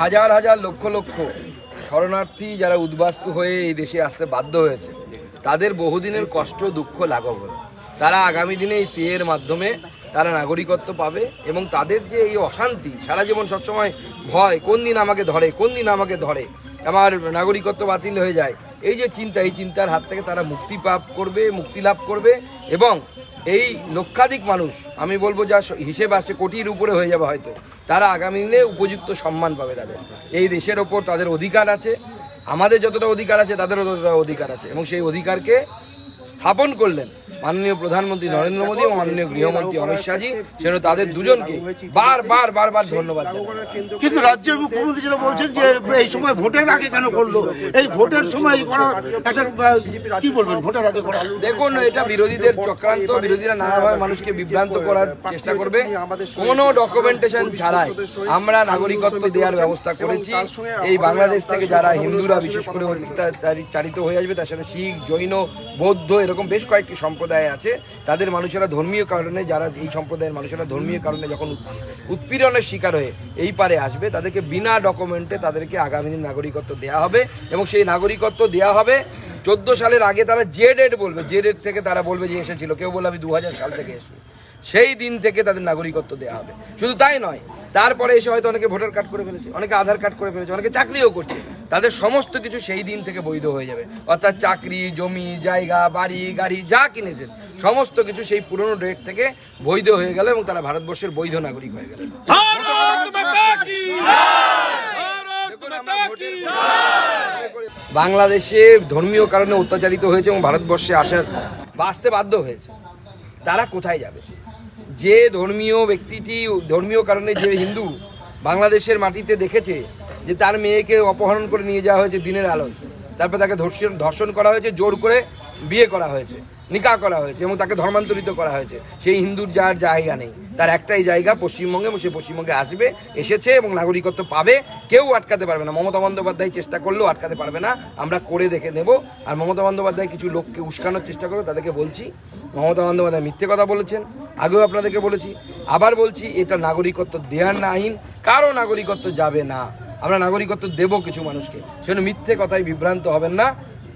হাজার হাজার লক্ষ লক্ষ শরণার্থী যারা উদ্বাস্তু হয়ে এই দেশে আসতে বাধ্য হয়েছে, তাদের বহুদিনের কষ্ট, দুঃখ লাঘব হলো তারা আগামী দিনে এই সিএর মাধ্যমে তারা নাগরিকত্ব পাবে এবং তাদের যে এই অশান্তি, সারা জীবন সবসময় ভয়, কোন দিন আমাকে ধরে, কোন দিন আমাকে ধরে আমার নাগরিকত্ব বাতিল হয়ে যায়। এই যে চিন্তা, এই চিন্তার হাত থেকে তারা মুক্তি পাপ করবে, মুক্তি লাভ করবে এবং এই লক্ষাধিক মানুষ, আমি বলব যা হিসেব আসে কোটির উপরে হয়ে যাবে হয়তো, তারা আগামী দিনে উপযুক্ত সম্মান পাবে তাদের। এই দেশের ওপর তাদের অধিকার আছে, আমাদের যতটা অধিকার আছে তাদেরও ততটা অধিকার আছে এবং সেই অধিকারকে স্থাপন করলেন। মাননীয় প্রধানমন্ত্রী নরেন্দ্র মোদী এবং মাননীয় গৃহমন্ত্রী অমিত শাহজি সেজন্য তাদের দুজনকে বারবার বারবার ধন্যবাদ। কিন্তু রাজ্যের মুখ্যমন্ত্রী যেটা বলছেন যে এই সময় ভোটের আগে কেন করল? এই ভোটের সময় করা কি বলবেন ভোটের আগে করা? দেখুন এটা বিরোধীদের চক্রান্ত বিরোধীরা নানাভাবে মানুষকে বিভ্রান্ত করার চেষ্টা করবে। কোনো ডকুমেন্টেশন ছাড়াই আমরা নাগরিকত্ব দেওয়ার ব্যবস্থা করেছি। এই বাংলাদেশ থেকে যারা হিন্দুরা বিশেষ করে চারিত হয়ে আসবে তার সাথে শিখ জৈন বৌদ্ধ এরকম বেশ কয়েকটি সম্প্রদায় আছে, তাদের মানুষেরা ধর্মীয় কারণে যারা এই সম্প্রদায়ের মানুষেরা ধর্মীয় কারণে যখন উৎপীড়নের শিকার হয়ে এই পারে আসবে, তাদেরকে বিনা ডকুমেন্টে তাদেরকে আগামী দিন নাগরিকত্ব দেওয়া হবে এবং সেই নাগরিকত্ব দেওয়া হবে চোদ্দ সালের আগে তারা যে ডেট বলবে, যে ডেট থেকে তারা বলবে যে এসেছিল, কেউ বলবে আমি দু হাজার সাল থেকে এসেছি, সেই দিন থেকে তাদের নাগরিকত্ব দেওয়া হবে। শুধু তাই নয়, তারপরে এসে হয়তো অনেকে ভোটার কার্ড করে ফেলেছে, অনেকে আধার কার্ড করে ফেলেছে, অনেকে চাকরিও করছে তাদের সমস্ত কিছু সেই দিন থেকে বৈধ হয়ে যাবে। অর্থাৎ চাকরি জমি জায়গা বাড়ি গাড়ি যা কিনেছেন সমস্ত কিছু সেই পুরনো ডেট থেকে বৈধ হয়ে গেল এবং তারা ভারতবর্ষের বৈধ নাগরিক হয়ে গেল। বাংলাদেশে ধর্মীয় কারণে অত্যাচারিত হয়েছে এবং ভারতবর্ষে আসার বা আসতে বাধ্য হয়েছে। তারা কোথায় যাবে? যে ধর্মীয় ব্যক্তিটি ধর্মীয় কারণে যে হিন্দু বাংলাদেশের মাটিতে দেখেছে যে তার মেয়েকে অপহরণ করে নিয়ে যাওয়া হয়েছে দিনের আলোয়। তারপর তাকে ধর্ষণ ধর্ষণ করা হয়েছে, জোর করে বিয়ে করা হয়েছে নিকা করা হয়েছে এবং তাকে ধর্মান্তরিত করা হয়েছে। সেই হিন্দুর যার জায়গা নেই। তার একটাই জায়গা, পশ্চিমবঙ্গে, এবং সে পশ্চিমবঙ্গে আসবে, এসেছে এবং নাগরিকত্ব পাবে। কেউ আটকাতে পারবে না। মমতা বন্দ্যোপাধ্যায় চেষ্টা করলেও আটকাতে পারবে না। আমরা করে দেখে নেব। আর মমতা বন্দ্যোপাধ্যায় কিছু লোককে উস্কানোর চেষ্টা করবে, তাদেরকে বলছি। মমতা বন্দ্যোপাধ্যায় মিথ্যে কথা বলেছেন। আগেও আপনাদেরকে বলেছি। আবার বলছি, এটা নাগরিকত্ব দেওয়ার না আইন। কারও নাগরিকত্ব যাবে না। আমরা নাগরিকত্ব দেব কিছু মানুষকে। সেজন্য মিথ্যে কথায় বিভ্রান্ত হবেন না।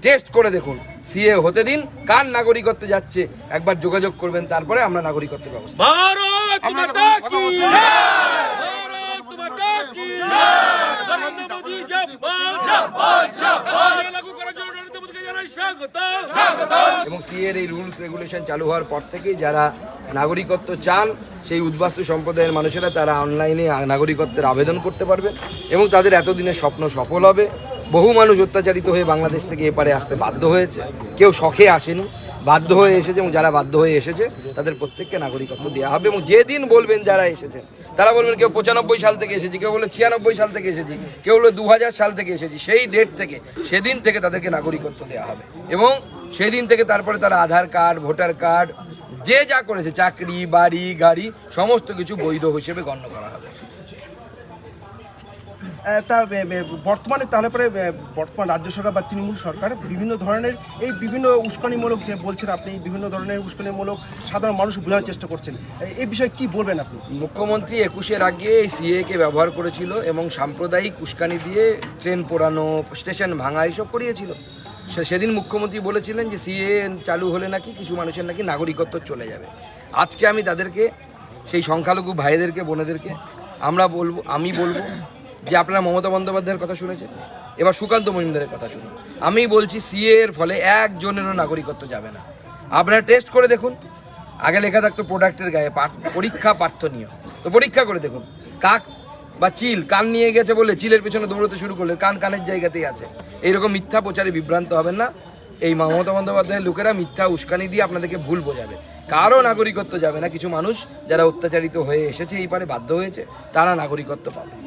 টেস্ট করে দেখুন সিএ হতে দিন কার নাগরিকত্ব যাচ্ছে একবার যোগাযোগ করবেন তারপরে আমরা নাগরিকত্বের ব্যবস্থা এবং সিএর এই রুলস রেগুলেশন চালু হওয়ার পর থেকেই যারা নাগরিকত্ব চান সেই উদ্বাস্তু সম্প্রদায়ের মানুষেরা তারা অনলাইনে নাগরিকত্বের আবেদন করতে পারবেন এবং তাদের এতদিনের স্বপ্ন সফল হবে। বহু মানুষ অত্যাচারিত হয়ে বাংলাদেশ থেকে এপারে আসতে বাধ্য হয়েছে। কেউ শখে আসেনি বাধ্য হয়ে এসেছে এবং যারা বাধ্য হয়ে এসেছে তাদের প্রত্যেককে নাগরিকত্ব দেওয়া হবে এবং যেদিন বলবেন যারা এসেছেন তারা বলবেন কেউ পঁচানব্বই সাল থেকে এসেছি, কেউ বলে ছিয়ানব্বই সাল থেকে এসেছি, কেউ বলে দু হাজার সাল থেকে এসেছি, সেই ডেট থেকে, সেদিন থেকে তাদেরকে নাগরিকত্ব দেওয়া হবে। এবং সেদিন থেকে তারপরে তারা আধার কার্ড, ভোটার কার্ড, যে যা করেছে, চাকরি, বাড়ি, গাড়ি, সমস্ত কিছু বৈধ হিসেবে গণ্য করা হবে। তা বর্তমানে তাহলে পরে বর্তমান রাজ্য সরকার বা তৃণমূল সরকার বিভিন্ন ধরনের এই বিভিন্ন উস্কানিমূলক যে বলছেন আপনি, বিভিন্ন ধরনের উস্কানিমূলক সাধারণ মানুষ বোঝানোর চেষ্টা করছেন। এই- বিষয়ে কি বলবেন আপনি? মুখ্যমন্ত্রী একুশের আগে এই সিএ কে ব্যবহার করেছিল এবং সাম্প্রদায়িক উস্কানি দিয়ে ট্রেন পোড়ানো, স্টেশন ভাঙা এইসব করিয়েছিল। সেদিন মুখ্যমন্ত্রী বলেছিলেন যে সিএ চালু হলে নাকি কিছু মানুষের নাকি নাগরিকত্ব চলে যাবে। আজকে আমি তাদেরকে, সেই সংখ্যালঘু ভাইদেরকে, বোনেদেরকে, আমরা বলব, আমি বলব যে আপনারা মমতা বন্দ্যোপাধ্যায়ের কথা শুনেছেন? এবার সুকান্ত মজুমদারের কথা শুনুন। আমি বলছি সিএ এর ফলে একজনেরও নাগরিকত্ব যাবে না। আপনারা টেস্ট করে দেখুন। আগে লেখা থাকতো প্রোডাক্টের গায়ে পরীক্ষা প্রার্থনীয় তো পরীক্ষা করে দেখুন। কাক বা চিল, কান নিয়ে গেছে বলে চিলের পেছনে দৌড়তে শুরু করলে কান কানের জায়গাতেই আছে। এইরকম মিথ্যা প্রচারে বিভ্রান্ত হবেন না। এই মমতা বন্দ্যোপাধ্যায়ের লোকেরা মিথ্যা উস্কানি দিয়ে আপনাদেরকে ভুল বোঝাবে। কারও নাগরিকত্ব যাবে না। কিছু মানুষ যারা অত্যাচারিত হয়ে এসেছে, এই পারে বাধ্য হয়েছে, তারা নাগরিকত্ব পাবে।